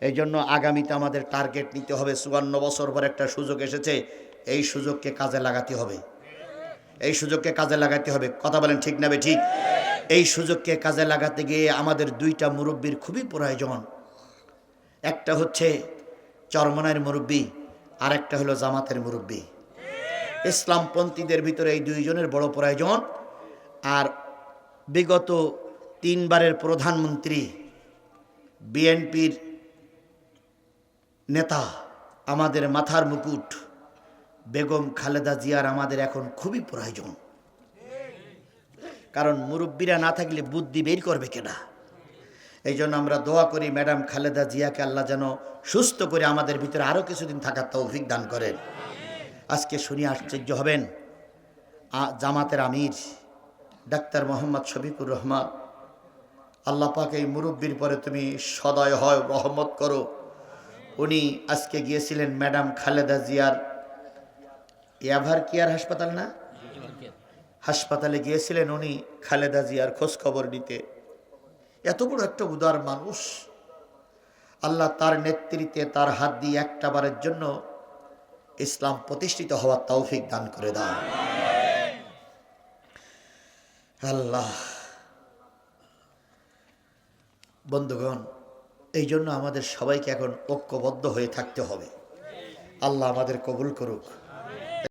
এই জন্য আগামীতে আমাদের টার্গেট নিতে হবে। চুয়ান্ন বছর পর একটা সুযোগ এসেছে, এই সুযোগকে কাজে লাগাতে হবে। এই সুযোগকে কাজে লাগাতে হবে। কথা বলেন ঠিক না ঠিক? এই সুযোগকে কাজে লাগাতে গিয়ে আমাদের দুইটা মুরব্বীর খুবই প্রয়োজন। একটা হচ্ছে চরমনার মুরব্বী আর একটা হলো জামাতের মুরব্বী। ইসলামপন্থীদের ভিতরে এই দুইজনের বড় প্রয়োজন। আর বিগত তিনবারের প্রধানমন্ত্রী, বিএনপির নেতা, আমাদের মাথার মুকুট, বেগম খালেদা জিয়ার আমাদের এখন খুবই প্রয়োজন। কারণ মুরব্বীরা না থাকলে বুদ্ধি বের করবে কেনা এই জন্য আমরা দোয়া করি ম্যাডাম খালেদা জিয়াকে আল্লাহ যেন সুস্থ করে আমাদের ভিতরে আরও কিছুদিন থাকার তৌফিক দান করেন। আজকে শুনি আশ্চর্য হবেন জামাতের আমির ডাক্তার মোহাম্মদ শফিকুর রহমান, আল্লাহ পাক এই মুরব্বীর পরে তুমি সদয় হয় রহমত করো। উনি আজকে গিয়েছিলেন ম্যাডাম খালেদা জিয়ার এভার কেয়ার হাসপাতাল না? হাসপাতালে গিয়েছিলেন উনি খালেদা জিয়ার খোঁজ খবর নিতে। এত বড় একটা উদার মানুষ। আল্লাহ তার নেতৃত্বে তার হাত দিয়ে একটা বারের জন্য ইসলাম প্রতিষ্ঠিত হওয়ার তৌফিক দান করে দাও। আল্লাহ। বন্ধুগণ এই জন্য আমাদের সবাইকে এখন ঐক্যবদ্ধ হয়ে থাকতে হবে। আল্লাহ আমাদের কবুল করুক।